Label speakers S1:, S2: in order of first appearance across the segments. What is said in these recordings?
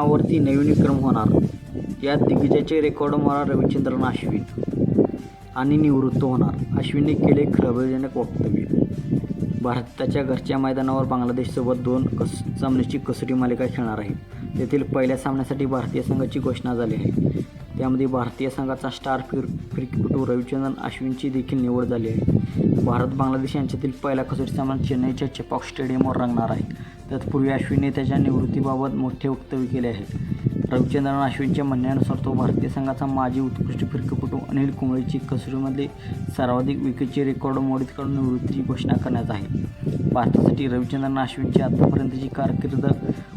S1: नावावरती नवीन विक्रम होणार. या दिग्गजाचे रेकॉर्ड होणार रविचंद्रन अश्विन. आणि निवृत्त होणार अश्विनने केले खळबळजनक वक्तव्य. भारताच्या घरच्या मैदानावर बांगलादेशसोबत दोन कस सामन्याची कसोटी मालिका खेळणार आहे. तेथील पहिल्या सामन्यासाठी भारतीय संघाची घोषणा झाली आहे. त्यामध्ये भारतीय संघाचा स्टार फिर क्रिकेटपटू रविचंद्रन अश्विनची देखील निवड झाली आहे. भारत बांगलादेश यांच्यातील पहिला कसोटी सामना चेन्नईच्या चेपॉक स्टेडियमवर रंगणार आहे. तत्पूर्वी अश्विनने त्याच्या निवृत्तीबाबत मोठे वक्तव्य केले आहे. रविचंद्रन अश्विनच्या म्हणण्यानुसार तो भारतीय संघाचा माजी उत्कृष्ट फिरकपटू अनिल कुंबळेची कसोटीमध्ये सर्वाधिक विकेटचे रेकॉर्ड मोडीत काढून निवृत्तीची घोषणा करण्यात आहे भारतासाठी रविचंद्रन अश्विनची आतापर्यंतची कारकीर्द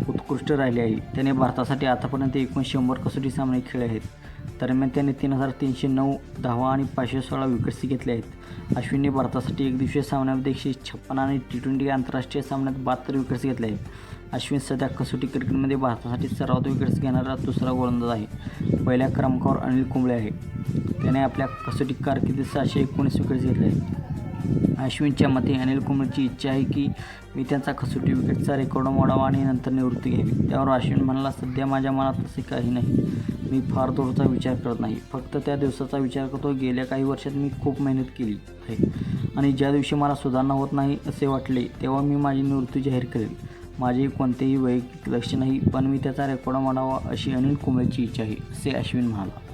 S1: उत्कृष्ट राहिली आहे. त्याने भारतासाठी आतापर्यंत एकूण शंभर कसोटी सामने खेळले आहेत. दरम्यान त्याने तीन हजार तीनशे नऊ धावा आणि पाचशे सोळा विकेट्स घेतले आहेत. अश्विनने भारतासाठी एकदिवशीय सामन्यामध्ये एकशे छप्पन आणि टी ट्वेंटी आंतरराष्ट्रीय सामन्यात बहात्तर विकेट्स घेतले आहेत. अश्विन सध्या कसोटी क्रिकेटमध्ये भारतासाठी सर्वात विकेट्स घेणारा दुसरा गोलंदाज आहे. पहिल्या क्रमांकावर अनिल कुंबळे आहे. त्याने आपल्या कसोटी कारकिर्दीत सहाशे एकोणीस विकेट्स घेतले आहेत. अश्विनच्या मते अनिल कुंबळेची इच्छा आहे की मी त्यांचा कसोटी विकेटचा रेकॉर्ड मोडावा आणि नंतर निवृत्ती घ्यावी. त्यावर अश्विन म्हणाला सध्या माझ्या मनात तसे काही नाही. मी फार दूरचा विचार करत नाही. फक्त त्या दिवसाचा विचार करतो. गेल्या काही वर्षात मी खूप मेहनत केली आहे. आणि ज्या दिवशी मला सुधारणा होत नाही असे वाटले तेव्हा मी माझी निवृत्ती जाहीर करेल. माझे कोणतेही वैयक्तिक लक्ष नाही पण मी त्याचा रेकॉर्ड मोडावा अशी अनिल कुंबळेची इच्छा आहे असे अश्विन म्हणाला.